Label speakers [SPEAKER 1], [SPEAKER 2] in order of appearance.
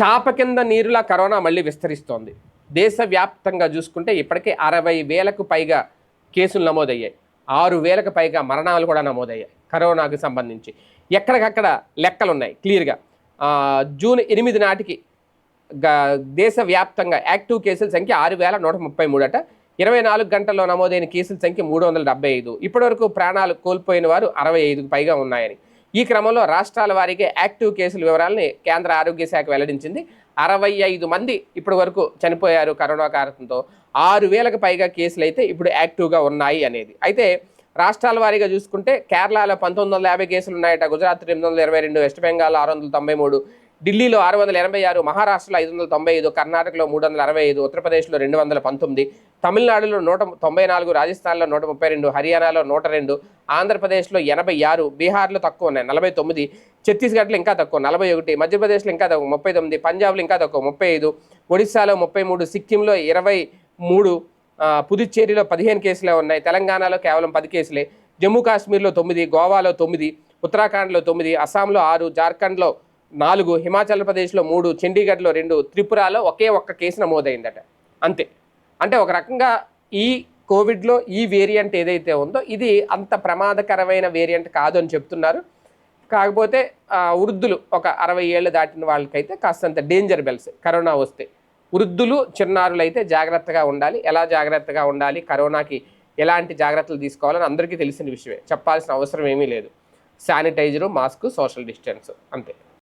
[SPEAKER 1] చాప కింద నీరులా కరోనా మళ్ళీ విస్తరిస్తోంది. దేశవ్యాప్తంగా చూసుకుంటే ఇప్పటికే అరవై వేలకు పైగా కేసులు నమోదయ్యాయి. ఆరు వేలకు పైగా మరణాలు కూడా నమోదయ్యాయి కరోనాకు సంబంధించి. ఎక్కడికక్కడ లెక్కలు ఉన్నాయి క్లియర్గా జూన్ ఎనిమిది నాటికి గ- దేశవ్యాప్తంగా యాక్టివ్ కేసుల సంఖ్య ఆరు వేల నూట ముప్పై మూడు అట. ఇరవై నాలుగు గంటల్లో నమోదైన కేసుల సంఖ్య మూడు వందల డెబ్బై ఐదు. ఇప్పటివరకు ప్రాణాలు కోల్పోయిన వారు అరవై ఐదుకు పైగా ఉన్నాయని. ఈ క్రమంలో రాష్ట్రాల వారికి యాక్టివ్ కేసుల వివరాలని కేంద్ర ఆరోగ్య శాఖ వెల్లడించింది. అరవై ఐదు మంది ఇప్పటి వరకు చనిపోయారు కరోనా కారణంతో. ఆరు వేలకు పైగా కేసులు అయితే ఇప్పుడు యాక్టివ్గా ఉన్నాయి అనేది. అయితే రాష్ట్రాల వారీగా చూసుకుంటే కేరళలో పంతొమ్మిది వందల యాభై కేసులు ఉన్నాయట గుజరాత్ ఎనిమిది వందల ఇరవై రెండు వెస్ట్ బెంగాల్ ఆరు వందల తొంభై మూడు ఢిల్లీలో ఆరు వందల ఎనభై ఆరు మహారాష్ట్రలో ఐదు వందల తొంభై ఐదు కర్ణాటకలో మూడు వందల అరవై ఐదు ఉత్తరప్రదేశ్లో రెండు వందల పంతొమ్మిది తమిళనాడులో నూట తొంభై నాలుగు రాజస్థాన్లో నూట ముప్పై రెండు హర్యానాలో నూట రెండు ఆంధ్రప్రదేశ్లో ఎనభై ఆరు బీహార్లో తక్కువ ఉన్నాయి నలభై తొమ్మిది ఛత్తీస్గఢ్లో ఇంకా తక్కువ నలభై ఒకటి మధ్యప్రదేశ్లో ఇంకా తక్కువ ముప్పై తొమ్మిది పంజాబ్లో ఇంకా తక్కువ ముప్పై ఐదు ఒడిశాలో ముప్పై మూడు సిక్కింలో ఇరవై మూడు పుదుచ్చేరిలో పదిహేను కేసులే ఉన్నాయి తెలంగాణలో కేవలం పది కేసులే జమ్మూ కాశ్మీర్లో తొమ్మిది గోవాలో తొమ్మిది ఉత్తరాఖండ్లో తొమ్మిది అస్సాంలో ఆరు జార్ఖండ్లో నాలుగు హిమాచల్ ప్రదేశ్లో మూడు చండీగఢ్లో రెండు త్రిపురలో ఒకే ఒక్క కేసు నమోదైందట. అంతే. అంటే ఒక రకంగా ఈ కోవిడ్లో ఈ వేరియంట్ ఏదైతే ఉందో ఇది అంత ప్రమాదకరమైన వేరియంట్ కాదు అని చెప్తున్నారు. కాకపోతే వృద్ధులు ఒక అరవై ఏళ్ళు దాటిన వాళ్ళకైతే కాస్తంత డేంజర్ బెల్స్ కరోనా వస్తే. వృద్ధులు చిన్నారులు అయితే జాగ్రత్తగా ఉండాలి. ఎలా జాగ్రత్తగా ఉండాలి? కరోనాకి ఎలాంటి జాగ్రత్తలు తీసుకోవాలని అందరికీ తెలిసిన విషయమే. చెప్పాల్సిన అవసరం ఏమీ లేదు. Sanitizer mask social distance. అంతే.